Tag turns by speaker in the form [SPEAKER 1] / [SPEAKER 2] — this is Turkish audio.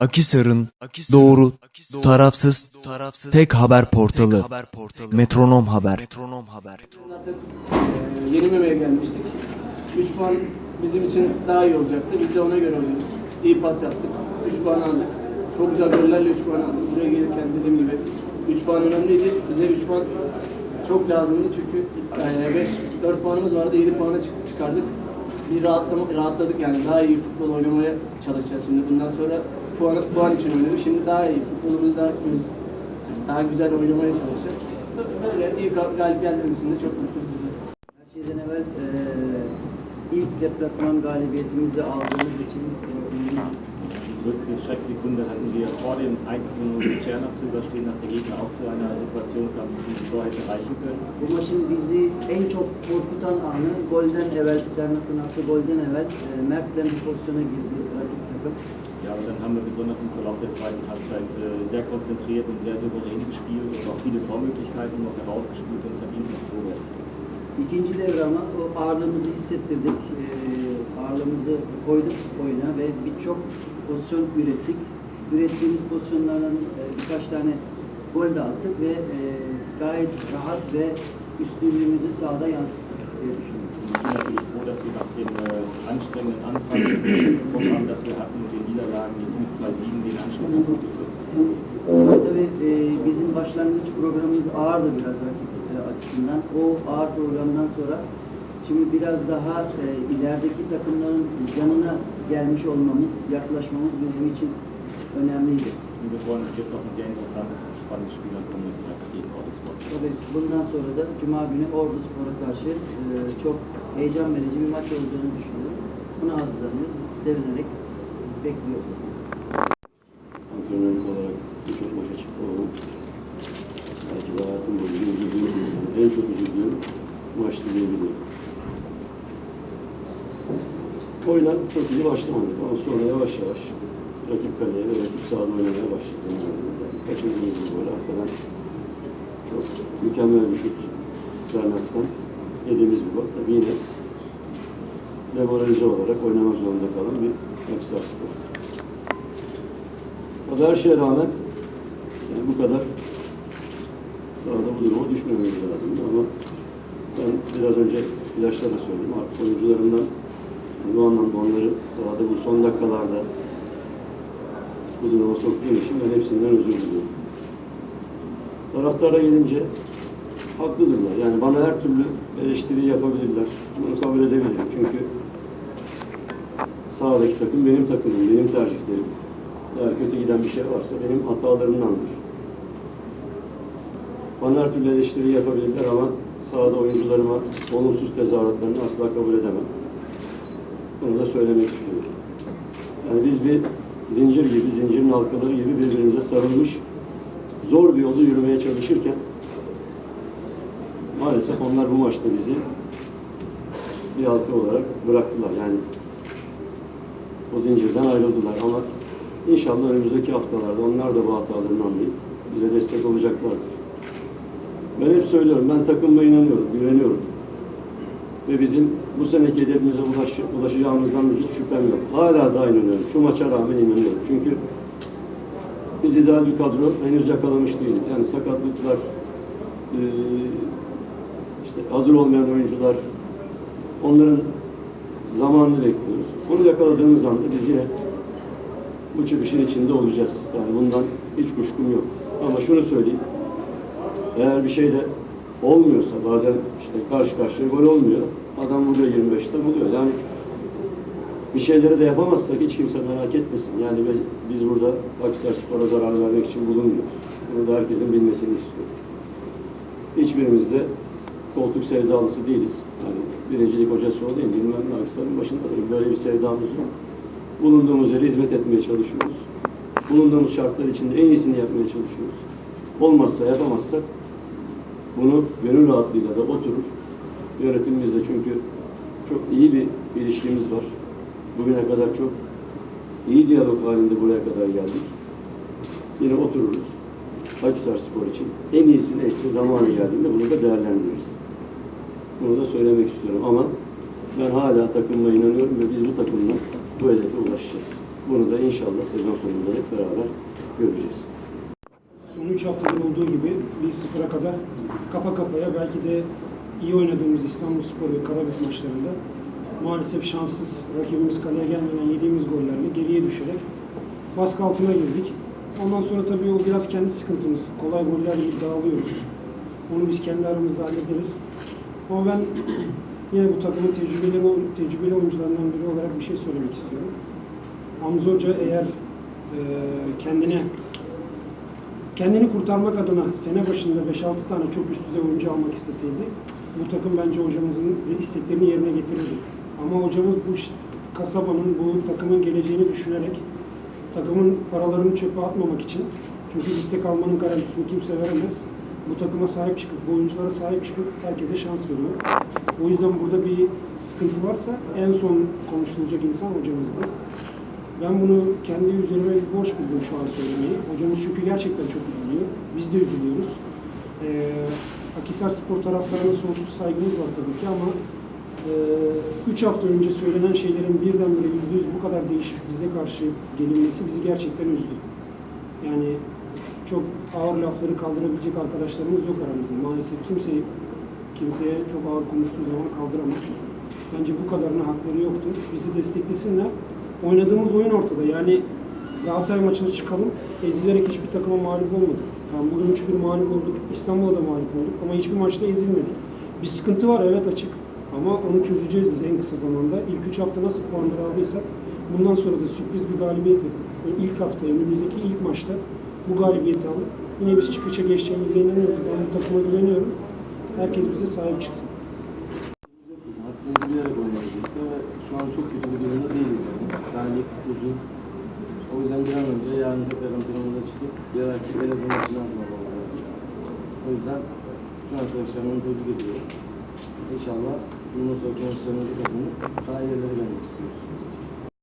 [SPEAKER 1] Akisar'ın doğru, tarafsız, tek haber portalı Metronom Haber.
[SPEAKER 2] Artık e, yeni memeye gelmiştik. 3 puan bizim için daha iyi olacaktı. Biz de ona göre oynadık. İyi pas yaptık. 3 puan aldık. Çok güzel gollerle 3 puan aldık. Buraya gelirken dediğim gibi 3 puan önemliydi. Bize 3 puan çok lazımdı çünkü 5 4 puanımız vardı. 7 puana çık- çıkardık. Bir rahatlama, rahatladık yani. Daha iyi futbol oynamaya çalışacağız şimdi. Bundan sonra puan, puan için oynuyoruz. Şimdi daha iyi. Futbolumuzu daha, daha güzel oynamaya çalışacağız. Böyle iyi gal- galip gelmemesinde çok mutluyuz.
[SPEAKER 3] Her şeyden evvel eee, ilk deplasman galibiyetimizi aldığımız için eee,
[SPEAKER 4] Die größte Schrecksekunde hatten wir vor dem 1 mit Czernach zu überstehen, als der Gegner auch zu einer Situation kam, die zum Tor hätte reichen können.
[SPEAKER 3] bu maçın bizi en çok korkutan anı golden evvel, Sernat'ın attığı golden evvel Mert'le bir pozisyona girdi takım.
[SPEAKER 4] Ja, dann haben wir besonders im Verlauf der zweiten Halbzeit äh, sehr konzentriert und sehr souverän gespielt und auch viele Tormöglichkeiten noch herausgespielt und verdient noch Tore.
[SPEAKER 3] İkinci devre o ağırlığımızı hissettirdik. Eee, ağırlığımızı koyduk oyuna ve birçok pozisyon ürettik. Ürettiğimiz pozisyonlardan eee, birkaç tane gol de attık ve eee, gayet rahat ve üstünlüğümüzü sahada yansıttık
[SPEAKER 4] bin froh, dass wir nach dem äh, anstrengenden Anfang bekommen haben, dass wir hatten mit den Niederlagen jetzt mit zwei Siegen den Anschluss ganz
[SPEAKER 3] tabii e, bizim başlangıç programımız ağırdı biraz rakip e, açısından. O ağır programdan sonra şimdi biraz daha e, ilerideki takımların yanına gelmiş olmamız, yaklaşmamız bizim için önemliydi.
[SPEAKER 4] Wir freuen uns jetzt auf ein sehr interessantes spannendes Spiel
[SPEAKER 3] Tabii bundan sonra da Cuma günü Ordu Spor'a karşı e, çok heyecan verici bir maç olacağını düşünüyorum. Buna hazırlanıyoruz. Sevinerek bekliyoruz.
[SPEAKER 5] antrenörlük olarak birçok maça çıktı ama belki de hayatım boyunca üzüldüğüm, en çok üzüldüğüm maçtı diyebilirim. Oyuna çok iyi başlamadık ama sonra yavaş yavaş rakip kaleye ve rakip sahada oynamaya başladık. Kaçırdığımız bir gol arkadan çok mükemmel bir şut Sernat'tan yediğimiz bir gol. Tabii yine demoralize olarak oynamak zorunda kalan bir Akhisar Spor. Tabii her şeye rağmen yani bu kadar sahada bu duruma düşmememiz lazımdı ama ben biraz önce ilaçta da söyledim. Artık oyuncularımdan yani bu anlamda onları sahada bu son dakikalarda bu duruma soktuğum için ben hepsinden özür diliyorum. Taraftara gelince haklıdırlar. Yani bana her türlü eleştiri yapabilirler. Bunu kabul edebilirim. Çünkü sahadaki takım benim takımım, benim tercihlerim. Eğer kötü giden bir şey varsa benim hatalarımdandır. Bana her türlü eleştiri yapabilirler ama sahada oyuncularıma olumsuz tezahüratlarını asla kabul edemem. Bunu da söylemek istiyorum. Yani biz bir zincir gibi, zincirin halkaları gibi birbirimize sarılmış, zor bir yolu yürümeye çalışırken maalesef onlar bu maçta bizi bir halka olarak bıraktılar. Yani o zincirden ayrıldılar ama inşallah önümüzdeki haftalarda onlar da bu hatalarını anlayıp bize destek olacaklardır. Ben hep söylüyorum, ben takımıma inanıyorum, güveniyorum. Ve bizim bu seneki hedefimize ulaş, ulaşacağımızdan da hiç şüphem yok. Hala da inanıyorum. Şu maça rağmen inanıyorum. Çünkü biz ideal bir kadro henüz yakalamış değiliz. Yani sakatlıklar, eee, işte hazır olmayan oyuncular, onların zamanını bekliyoruz. Onu yakaladığımız anda biz yine bu çıkışın içinde olacağız. Yani bundan hiç kuşkum yok. Ama şunu söyleyeyim. Eğer bir şey de olmuyorsa bazen işte karşı karşıya gol olmuyor. Adam vuruyor 25'te buluyor. Yani bir şeyleri de yapamazsak hiç kimse merak etmesin. Yani biz, burada Akhisar Spor'a zarar vermek için bulunmuyoruz. Bunu da herkesin bilmesini istiyorum. Hiçbirimiz de koltuk sevdalısı değiliz. Yani birincilik hocası olayım, bilmem ne Akhisar'ın başındadır. Böyle bir sevdamız yok. Bulunduğumuz yere hizmet etmeye çalışıyoruz. Bulunduğumuz şartlar içinde en iyisini yapmaya çalışıyoruz. Olmazsa, yapamazsak bunu gönül rahatlığıyla da oturur. Yönetimimizle çünkü çok iyi bir ilişkimiz var. Bugüne kadar çok iyi diyalog halinde buraya kadar geldik. Yine otururuz. Akhisar Spor için en iyisi neyse zamanı geldiğinde bunu da değerlendiririz. Bunu da söylemek istiyorum ama ben hala takımıma inanıyorum ve biz bu takımla bu hedefe ulaşacağız. Bunu da inşallah sezon sonunda hep beraber göreceğiz.
[SPEAKER 6] Son 3 haftadır olduğu gibi 1-0'a kadar kafa kafaya belki de iyi oynadığımız İstanbul Spor ve Karabük maçlarında maalesef şanssız rakibimiz kaleye gelmeden yediğimiz gollerle geriye düşerek baskı altına girdik. Ondan sonra tabii o biraz kendi sıkıntımız. Kolay goller gibi dağılıyoruz. Onu biz kendi aramızda hallederiz. Ama ben yine bu takımın tecrübeli, tecrübeli oyuncularından biri olarak bir şey söylemek istiyorum. Hamza Hoca eğer eee, kendine kendini kurtarmak adına sene başında 5-6 tane çok üst düzey oyuncu almak isteseydi bu takım bence hocamızın isteklerini yerine getirirdi. Ama hocamız bu kasabanın, bu takımın geleceğini düşünerek takımın paralarını çöpe atmamak için çünkü ligde kalmanın garantisini kimse veremez. Bu takıma sahip çıkıp, bu oyunculara sahip çıkıp herkese şans veriyor. O yüzden burada bir sıkıntı varsa en son konuşulacak insan hocamızdı. Ben bunu kendi üzerime borç bildim şu an söylemeyi. Hocamız çünkü gerçekten çok üzülüyor. Biz de üzülüyoruz. Ee, Akisar Spor taraftarına sonsuz saygımız var tabii ki ama 3 hafta önce söylenen şeylerin birdenbire yüzde yüz bu kadar değişik bize karşı gelinmesi bizi gerçekten üzdü. Yani çok ağır lafları kaldırabilecek arkadaşlarımız yok aramızda. Maalesef kimse kimseye çok ağır konuştuğu zaman kaldıramaz. Bence bu kadarına hakları yoktu. Bizi desteklesinler. Oynadığımız oyun ortada. Yani Galatasaray maçına çıkalım. Ezilerek hiçbir takıma mağlup olmadık. Yani bugün 3-1 mağlup olduk. İstanbul'da da mağlup olduk. Ama hiçbir maçta ezilmedik. Bir sıkıntı var evet açık. Ama onu çözeceğiz biz en kısa zamanda. İlk 3 hafta nasıl puanlar aldıysak bundan sonra da sürpriz bir galibiyet yapıp o ilk hafta önümüzdeki ilk maçta bu galibiyeti alıp yine biz çıkışa geçeceğimize inanıyoruz. Ben bu takıma güveniyorum. Herkes bize sahip çıksın.
[SPEAKER 7] Hakkımızı bilerek ligde ve şu an çok kötü bir durumda değiliz yani. Lig uzun. O yüzden bir an önce yarın tekrar antrenmanına çıkıp diğer rakip en azından maçını lazım. O yüzden tüm arkadaşlarımı tebrik ediyorum. İnşallah sonraki maçlarımızı kazanıp daha iyileri gelmek istiyoruz.